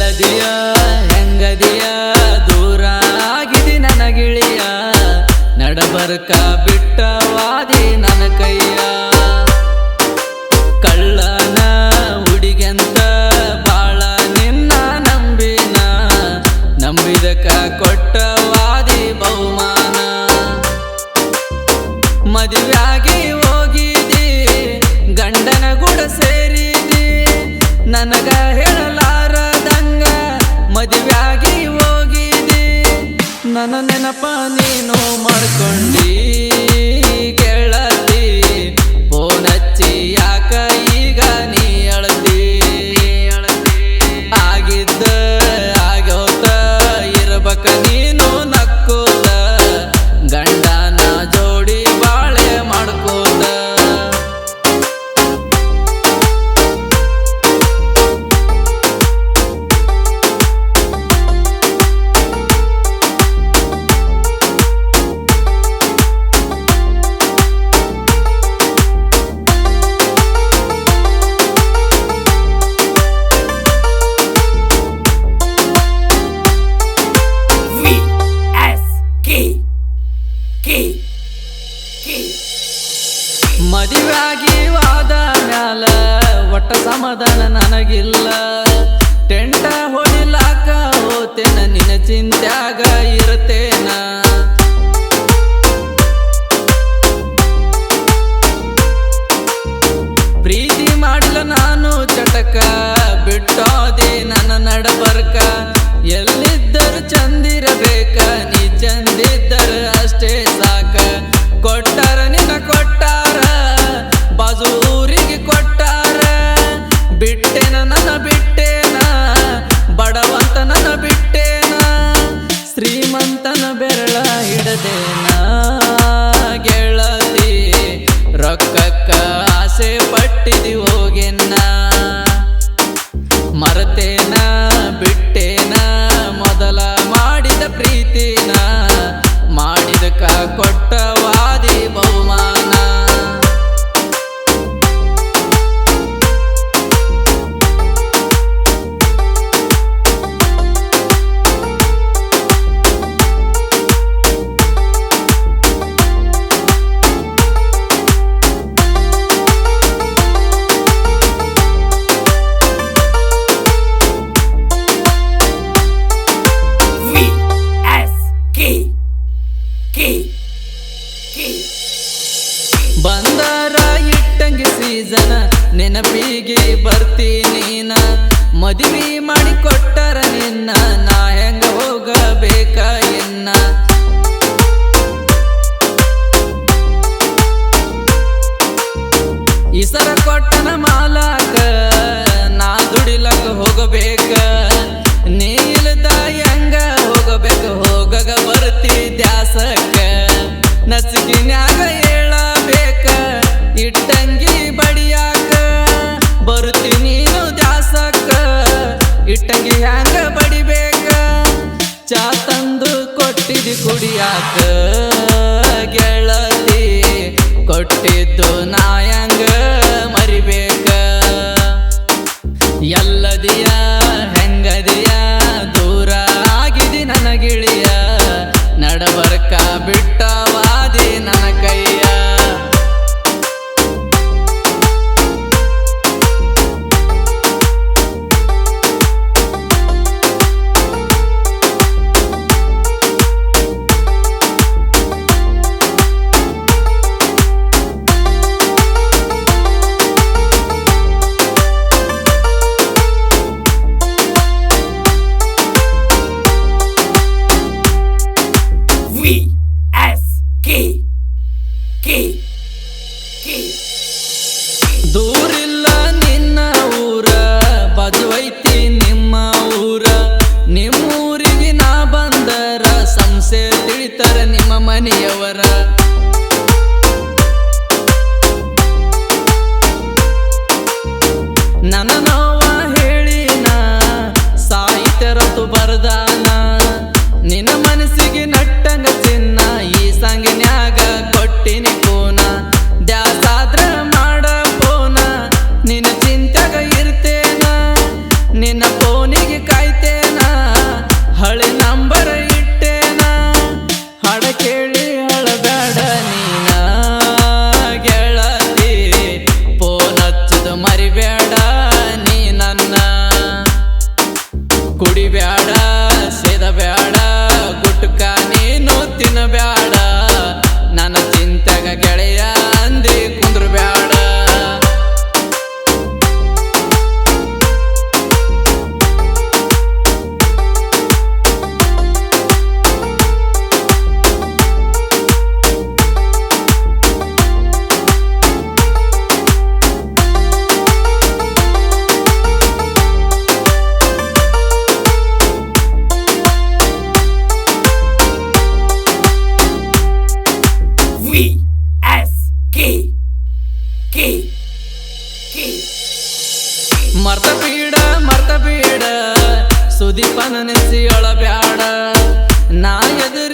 ಎಲ್ಲದಿಯ ಹೆಂಗದಿಯ, ದೂರ ಆಗಿದೆ ನನಗಿಳಿಯ ನಡಬರ್ಕ ಬಿಟ್ಟವಾದಿ ನನ್ನ ಕೈಯ. ಕಳ್ಳನ ಹುಡುಗೆಂತ ಬಾಳ ನಿನ್ನ ನಂಬಿನ. ನಂಬಿದಕ ಕೊಟ್ಟವಾದಿ ಬಹುಮಾನ. ಮದುವೆಯಾಗಿ ಹೋಗಿದಿ, ಗಂಡನ ಕೂಡ ಸೇರಿದಿ. ನನಗ ಹೇಳಲಾರದಂಗ ನನ್ನ ನೆನಪ ನೀನು ಮಾಡ್ಕೊಂಡಿ. ಮದುವೆಯಾಗಿ ವಾದ ಮ್ಯಾಲ ಒಟ್ಟ ಸಮಾಧಾನ ನನಗಿಲ್ಲ. ಟೆಂಟ ಹೊಡಿಲಾಕ ಹೋತೇನ, ನಿನ್ನ ಚಿಂತ್ಯಾಗ ಇರ್ತೇನ? ಪ್ರೀತಿ ಮಾಡಿಲ್ಲ ನಾನು ಚಟಕ, ಬಿಟ್ಟೋದೆ ನನ್ನ ನಡಬರ್ಕ. ಎಲ್ಲಿದ್ದರು ಚಂದಿರಬೇಕ, ನೀ ಚಂದಿದ್ದರು ಅಷ್ಟೇ ಸಾಕ. ಕೊಟ್ಟಾರ ಸೀಸನ ಬರ್ತೀನಿ ಬರ್ತೀನಿನ ಮದುವೆ ಮಾಡಿ ಕೊಟ್ಟರ ನಿನ್ನ, ನಾ ಹೆಂಗ ಹೋಗಬೇಕ ಎನ್ನ? ಇಸರ ಕೊಟ್ಟನ ಮಾಲಾಕ, ನಾ ದುಡಿಲಕ ಹೋಗಬೇಕ? ನೀ ಇಲ್ದ ಹೆಂಗ ಹೋಗಬೇಕ? ಹೋಗಗ ಬರ್ತಿ ದ್ಯಾಸಕ್ಕ. ನಸಿಗಿನ್ಯಾಗ ಹೇಳಬೇಕ ಇಟ್ಟಂಗಿ ಗೆಳತಿ ಕೊಟ್ಟಿದ್ದು ನಾಯಂಗ ಮನೆಯವರ ಮರ್ತ ಬೀಡ ಮರ್ತ ಬೀಡ ಸುದೀಪನ ನೆನೆಸಿ ಬ್ಯಾಡ ನಾ ಎದುರಿಗೆ